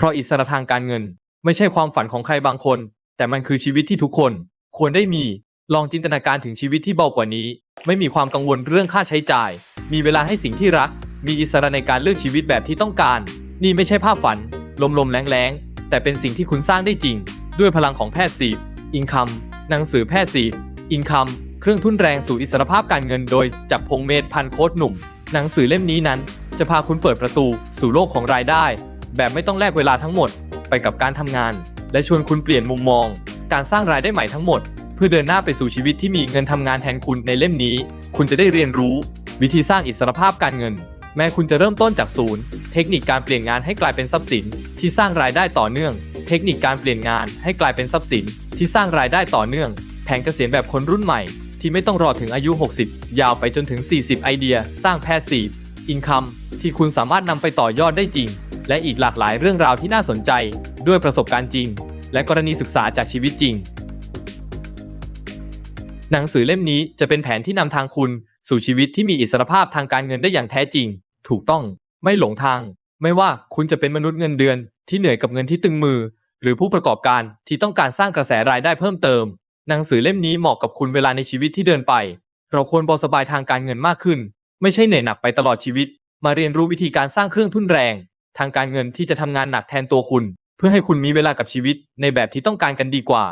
เพราะอิสระทางการเงิน ไม่ใช่ความฝันของใครบางคน แต่มันคือชีวิตที่ทุกคน ควรได้มี ลองจินตนาการถึงชีวิตที่เบากว่านี้ ไม่มีความกังวลเรื่องค่าใช้จ่าย มีเวลาให้สิ่งที่รัก มีอิสระในการเลือกชีวิตแบบที่ต้องการ นี่ไม่ใช่ภาพฝัน ลมๆแรงๆ แต่เป็นสิ่งที่คุณสร้างได้จริง ด้วยพลังของแพทย์สีอินคัมหนังสือแพทย์สีอินคัมเครื่องทุนแรงสู่อิสรภาพการเงินโดยจับพงเมธพันโค้ดหนุ่ม หนังสือเล่มนี้นั้น จะพาคุณเปิดประตูสู่โลกของรายได้ แบบไม่ต้องแลกเวลาทั้งหมด ไปกับการทำงาน และชวนคุณเปลี่ยนมุมมอง การสร้างรายได้ใหม่ทั้งหมด เพื่อเดินหน้าไปสู่ชีวิตที่มีเงินทำงานแทนคุณในเล่มนี้ คุณจะได้เรียนรู้ วิธีสร้างอิสรภาพการเงิน แม้คุณจะเริ่มต้นจากศูนย์ เทคนิคการเปลี่ยนงานให้กลายเป็นทรัพย์สิน ที่สร้างรายได้ต่อเนื่อง เทคนิคการเปลี่ยนงานให้กลายเป็นทรัพย์สิน ที่สร้างรายได้ต่อเนื่อง แผนเกษียณแบบคนรุ่นใหม่ ที่ไม่ต้องรอถึงอายุ 60 ยาวไปจนถึง 40 ไอเดีย สร้างแพสซีฟอินคัมที่คุณสามารถนำไปต่อยอดได้จริง และอีกหลากหลายเรื่องราวที่น่าสนใจด้วยประสบการณ์จริง และกรณีศึกษาจากชีวิตจริง หนังสือเล่มนี้จะเป็นแผนที่นำทางคุณสู่ชีวิตที่มีอิสรภาพทางการเงินได้อย่างแท้จริง ถูกต้อง ไม่หลงทาง ไม่ว่าคุณจะเป็นมนุษย์เงินเดือน ที่เหนื่อยกับเงินที่ตึงมือ หรือผู้ประกอบการที่ต้องการสร้างกระแสรายได้เพิ่มเติม หนังสือเล่มนี้เหมาะกับคุณเวลาในชีวิตที่เดินไป เราควรบอสบายทางการเงินมากขึ้น ไม่ใช่เหนื่อยหนักไปตลอดชีวิต มาเรียนรู้วิธีการสร้างเครื่องทุนแรง ทางการเงินที่จะทำงานหนักแทนตัวคุณ เพื่อให้คุณมีเวลากับชีวิตในแบบที่ต้องการกันดีกว่า